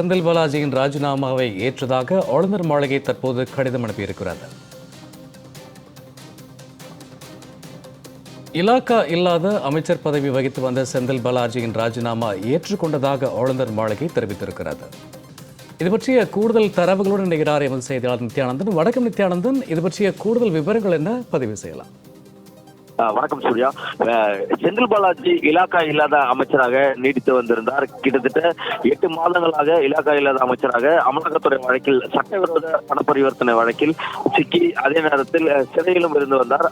செந்தில் பாலாஜியின் ராஜினாமாவை ஏற்றதாக ஆளுநர் மாளிகை தற்போது கடிதம் அனுப்பியிருக்கிறது. இலாக்கா இல்லாத அமைச்சர் பதவி வகித்து வந்த செந்தில் பாலாஜியின் ராஜினாமா ஏற்றுக்கொண்டதாக ஆளுநர் மாளிகை தெரிவித்திருக்கிறது. இது பற்றிய கூடுதல் தரவுகளுடன் இணைகிறார் எமது செய்தியாளர் நித்யானந்தன். வடக்கு நித்யானந்தன். இது பற்றிய கூடுதல் விவரங்கள் என்ன? பதிவு செய்யலாம். வணக்கம் சூர்யா. செந்தில் பாலாஜி இலாக்கா இல்லாத அமைச்சராக நீடித்து வந்திருந்தார். கிட்டத்தட்ட எட்டு மாதங்களாக இலாக்கா இல்லாத அமைச்சராக அமலாக்கத்துறை வழக்கில் சட்டவிரோத பண பரிவர்த்தனை வழக்கில் சிக்கி அதே நேரத்தில் சிறையிலும் இருந்து வந்தார்.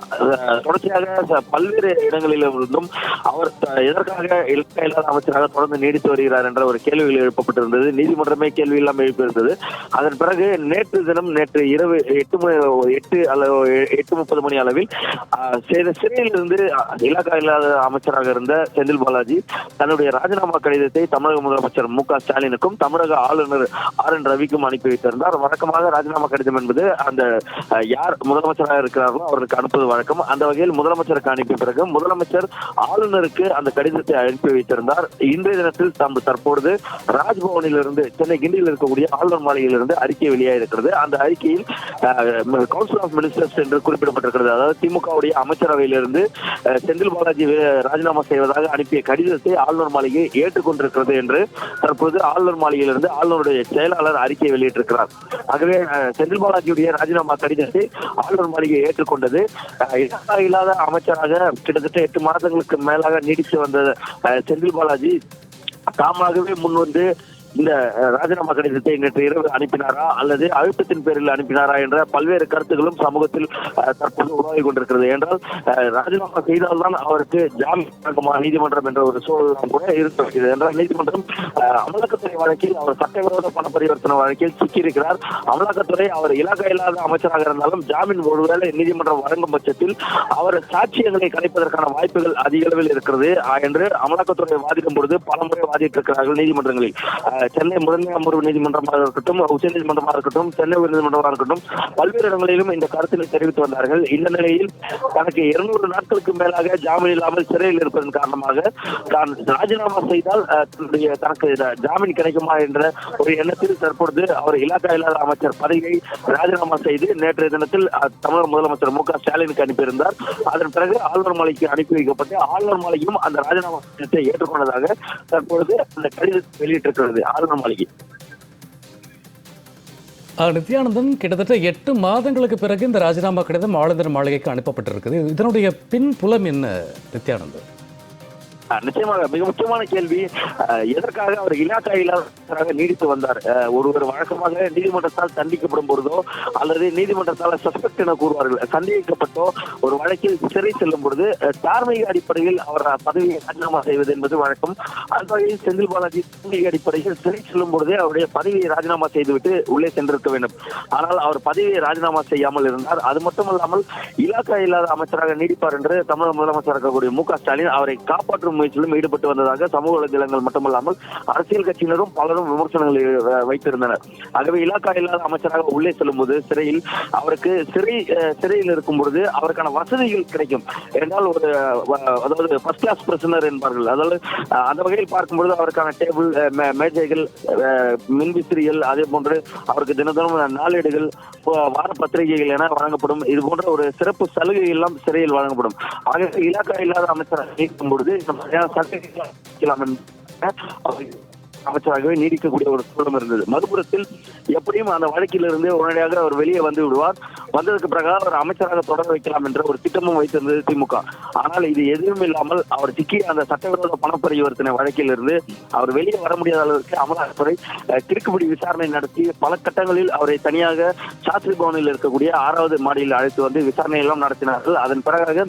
தொடர்ச்சியாக பல்வேறு இடங்களிலும் இருந்தும் அவர் எதற்காக இலாக்கா இல்லாத அமைச்சராக தொடர்ந்து நீடித்து வருகிறார் என்ற ஒரு கேள்விகள் எழுப்பப்பட்டிருந்தது. நீதிமன்றமே கேள்வி இல்லாமல் எழுப்பியிருந்தது. அதன் பிறகு நேற்று தினம் நேற்று இரவு எட்டு மணி எட்டு அளவு எட்டு முப்பது மணி அளவில் ஆஹ், செய்த சிறையிலிருந்து இருந்து இலாக்கா இல்லாத அமைச்சராக இருந்த செந்தில் பாலாஜி தன்னுடைய ராஜினாமா கடிதத்தை தமிழக முதலமைச்சர் மு க ஸ்டாலினுக்கும் தமிழக ஆளுநர் ஆர் என் ரவிக்கும் அனுப்பி வைத்திருந்தார். வழக்கமாக ராஜினாமா கடிதம் என்பது அந்த யார் முதலமைச்சராக இருக்கிறார்களோ அவருக்கு அனுப்புவது வழக்கம். அந்த வகையில் முதலமைச்சருக்கு அனுப்பிய பிறகு முதலமைச்சர் ஆளுநருக்கு அந்த கடிதத்தை அனுப்பி வைத்திருந்தார். இன்றைய தினத்தில் தம் தற்பொழுது ராஜ்பவனில் இருந்து சென்னை கிண்டியில் இருக்கக்கூடிய ஆளுநர் மாளிகையில் இருந்து அறிக்கை வெளியாயிருக்கிறது அந்த அறிக்கையில் கவுன்சில் ஆஃப் மினிஸ்டர்ஸ் என்று குறிப்பிடப்பட்டிருக்கிறது. அதாவது திமுகவுடைய அமைச்சரவையில் இருந்து செந்தில் பாலாஜி ராஜினாமா செய்வதாக அனுப்பிய கடிதத்தை ஆளுநர் மாளிகை ஏற்றுக்கொண்டிருக்கிறது என்று தற்போது ஆளுநர் மாளிகையிலிருந்து ஆளுநருடைய செயலாளர் அறிக்கை வெளியிட்டிருக்கிறார். ஆகவே செந்தில் பாலாஜியுடைய ராஜினாமா கடிதத்தை ஆளுநர் மாளிகை ஏற்றுக்கொண்டது இல்லாத அமைச்சராக கிட்டத்தட்ட எட்டு மாதங்களுக்கு மேலாக நீடித்து வந்த செந்தில் பாலாஜி தாமாகவே முன்வந்து இந்த ராஜினாமா கடிதத்தை நேற்று இரவு அனுப்பினாரா? அல்லது அழுத்தத்தின் பேரில் அனுப்பினாரா என்ற பல்வேறு கருத்துகளும் சமூகத்தில் தற்போது உருவாகி கொண்டிருக்கிறது. என்றால் ராஜினாமா செய்தால்தான் அவருக்கு ஜாமீன் வழங்குமா நீதிமன்றம் என்ற ஒரு சூழலாம் கூட இருக்கிறது என்றால் நீதிமன்றம் அமலாக்கத்துறை வழக்கில் அவர் சட்டவிரோத பண பரிவர்த்தனை வழக்கில் சிக்கியிருக்கிறார். அமலாக்கத்துறை அவர் இலக்கை இல்லாத அமைச்சராக இருந்தாலும் ஜாமீன் ஒருவேளை நீதிமன்றம் வழங்கும் பட்சத்தில் அவர் சாட்சியங்களை கலைப்பதற்கான வாய்ப்புகள் அதிக அளவில் இருக்கிறது. என்று அமலாக்கத்துறை வாதிடும் பொழுது பலமுறை வாதிட்டு இருக்கிறார்கள் நீதிமன்றங்களில் சென்னை முதன்மை அமர்வு நீதிமன்றமாக இருக்கட்டும் உச்சநீதிமன்றமாக இருக்கட்டும் சென்னை உயர்நீதிமன்றமாக இருக்கட்டும் பல்வேறு இடங்களிலும் இந்த கருத்தினை தெரிவித்து வந்தார்கள். இந்த நிலையில் தனக்கு இருநூறு நாட்களுக்கு மேலாக ஜாமீன் இல்லாமல் சிறையில் இருப்பதன் காரணமாக தான் ராஜினாமா செய்தால் தன்னுடைய தனக்கு ஜாமீன் கிடைக்குமா என்ற ஒரு எண்ணத்தில் தற்பொழுது அவர் இலாக்கா இல்லாத அமைச்சர் பதவியை ராஜினாமா செய்து நேற்றைய தினத்தில் தமிழக முதலமைச்சர் மு க ஸ்டாலினுக்கு அனுப்பியிருந்தார். அதன் பிறகு ஆளுநர் மாலைக்கு அனுப்பி வைக்கப்பட்டு ஆளுநர் மாலையும் அந்த ராஜினாமா கடிதத்தை ஏற்றுக்கொண்டதாக தற்பொழுது அந்த கடிதத்தை வெளியிட்டிருக்கிறது. ஆளுநர் மாளிகை நித்யானந்தன் கிட்டத்தட்ட எட்டு மாதங்களுக்கு பிறகு இந்த ராஜினாமா கடிதம் ஆளுநர் மாளிகைக்கு அனுப்பப்பட்டிருக்குது. இதனுடைய பின்புலம் என்ன நித்யானந்தன்? நிச்சயமாக. மிக முக்கியமான கேள்வி. எதற்காக அவர் இலாக்கா இல்லாத நீடித்து வந்தார்? ஒருவர் வழக்கமாக நீதிமன்றத்தால் தண்டிக்கப்படும் பொழுதோ அல்லது நீதிமன்றத்தால் சஸ்பெக்ட் என கூறுவார்கள் சந்தேகிக்கப்பட்டோ ஒரு வழக்கில் சிறை செல்லும் பொழுது தார்மீக அடிப்படையில் அவர் பதவியை ராஜினாமா செய்வது என்பது வழக்கம். அந்த வகையில் செந்தில் பாலாஜி தார்மீக அடிப்படையில் சிறை செல்லும் பொழுதே அவருடைய பதவியை ராஜினாமா செய்துவிட்டு உள்ளே சென்றிருக்க வேண்டும். ஆனால் அவர் பதவியை ராஜினாமா செய்யாமல் இருந்தார். அது மட்டுமல்லாமல் இலாக்கா இல்லாத அமைச்சராக நீடிப்பார் என்று தமிழக முதலமைச்சர் இருக்கக்கூடிய மு க ஸ்டாலின் அவரை காப்பாற்றும் முயற்சியிலும் ஈடுபட்டு வந்ததாக சமூக வலைதளங்கள் மட்டுமல்லாமல் அரசியல் கட்சியினரும் பலரும் விமர்சனங்களை வைத்திருந்தனர். ஆகவே இலாக்கா இல்லாத அமைச்சராக உள்ளே செல்லும்போது சிறையில் அவருக்கு சிறை சிறையில் இருக்கும் பொழுது அவருக்கான வசதிகள் கிடைக்கும். என்றால் ஒரு அதாவது ஃபர்ஸ்ட் கிளாஸ் பிரசனர் என்பார்கள். அதாவது அந்த வகையில் பார்க்கும்பொழுது அவருக்கான டேபிள் மேஜைகள் மின்விசிறிகள் அதே போன்று அவருக்கு தினதினம் நாளேடுகள் வார பத்திரிகைகள் என வழங்கப்படும். இது போன்ற ஒரு சிறப்பு சலுகை எல்லாம் சிறையில் வழங்கப்படும். ஆக இலாக்கா இல்லாத அமைச்சராக இருக்கும் பொழுது இந்த அவர் அமைச்சராகவே நீடிக்கக்கூடிய ஒரு சூழலும் இருந்தது. மறுபுறத்தில் எப்படியும் அந்த வழக்கிலிருந்து உடனடியாக அவர் வெளியே வந்து விடுவார். வந்ததுக்கு பிரகாரம் அவர் அமைச்சராக தொடர வைக்கலாம் என்ற ஒரு திட்டமும் வைத்திருந்தது திமுக. ஆனால் இது எதுவும் இல்லாமல் அவர் சிக்கிய அந்த சட்டவிரோத பண பரிவர்த்தனை வழக்கிலிருந்து அவர் வெளியே வர முடியாத அளவிற்கு அமலாக்கத்துறை கிறுக்குப்பிடி விசாரணை நடத்தி பல கட்டங்களில் அவரை தனியாக சாஸ்திரி பவனில் இருக்கக்கூடிய ஆறாவது மாடியில் அழைத்து வந்து விசாரணை எல்லாம் நடத்தினார்கள். அதன் பிறகு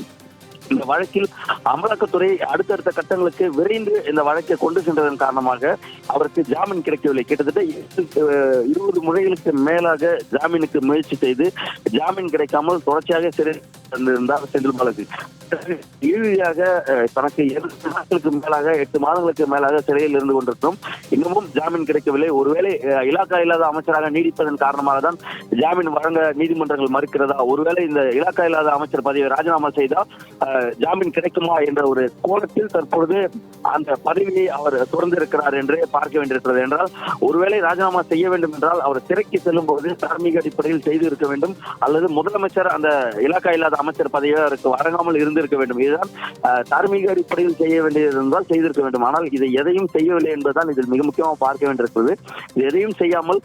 இந்த வழக்கில் அமலாக்கத்துறை அடுத்தடுத்த கட்டங்களுக்கு விரைந்து இந்த வழக்கை கொண்டு சென்றதன் காரணமாக அவருக்கு ஜாமீன் கிடைக்கவில்லை. கிட்டத்தட்ட இருபது முறைகளுக்கு மேலாக ஜாமீனுக்கு முயற்சி செய்து ஜாமீன் கிடைக்காமல் தொடர்ச்சியாக சிறை வந்திருந்தார் செந்தில் பாலாஜி. இறுதியாக தனக்கு இரண்டு நாட்களுக்கு மேலாக எட்டு மாதங்களுக்கு மேலாக சிறையில் இருந்து கொண்டிருக்கும் இன்னமும் ஜாமீன் கிடைக்கவில்லை. ஒருவேளை இலாக்கா இல்லாத அமைச்சராக நீடிப்பதன் காரணமாக தான் ஜாமீன் வழங்க நீதிமன்றங்கள் மறுக்கிறதா? ஒருவேளை இந்த இலாக்கா இல்லாத அமைச்சர் பதவியை ராஜினாமா செய்தால் ஜாமீன் கிடைக்குமா என்ற ஒரு கோணத்தில் தற்பொழுது அந்த பதவியை அவர் தொடர்ந்து இருக்கிறார் என்று பார்க்க வேண்டியிருக்கிறது என்றால் ஒருவேளை ராஜினாமா செய்ய வேண்டும் என்றால் அவர் சிறைக்கு செல்லும் போது தார்மீக அடிப்படையில் செய்து இருக்க வேண்டும். அல்லது முதலமைச்சர் அந்த இலாக்கா இல்லாத அமைச்சர் பதவியை வழங்காமல் இருந்திருக்க வேண்டும். இதுதான் தார்மீக அடிப்படையில் செய்ய வேண்டியது இருந்தால் செய்திருக்க வேண்டும். ஆனால் இதை எதையும் செய்யவில்லை என்பதுதான் இதில் மிக முக்கியமாக பார்க்க வேண்டியிருக்கிறது. இது எதையும் செய்யாமல்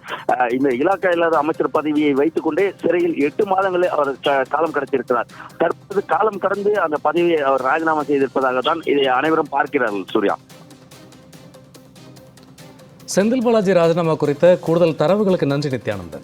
இந்த இலாக்கா இல்லாத அமைச்சர் பதவியை வைத்துக் கொண்டே சிறையில் எட்டு மாதங்களே அவர் க- காலம் கடத்தியிருக்கிறார். தற்போது காலம் கடந்து அந்த பதவியை அவர் ராஜினாமா செய்திருப்பதாக தான் இதை அனைவரும் பார்க்கிறார்கள் சூர்யா. செந்தில் பாலாஜி ராஜினாமா குறித்த கூடுதல் தரவுகளுக்கு நன்றி நித்யானந்தன்.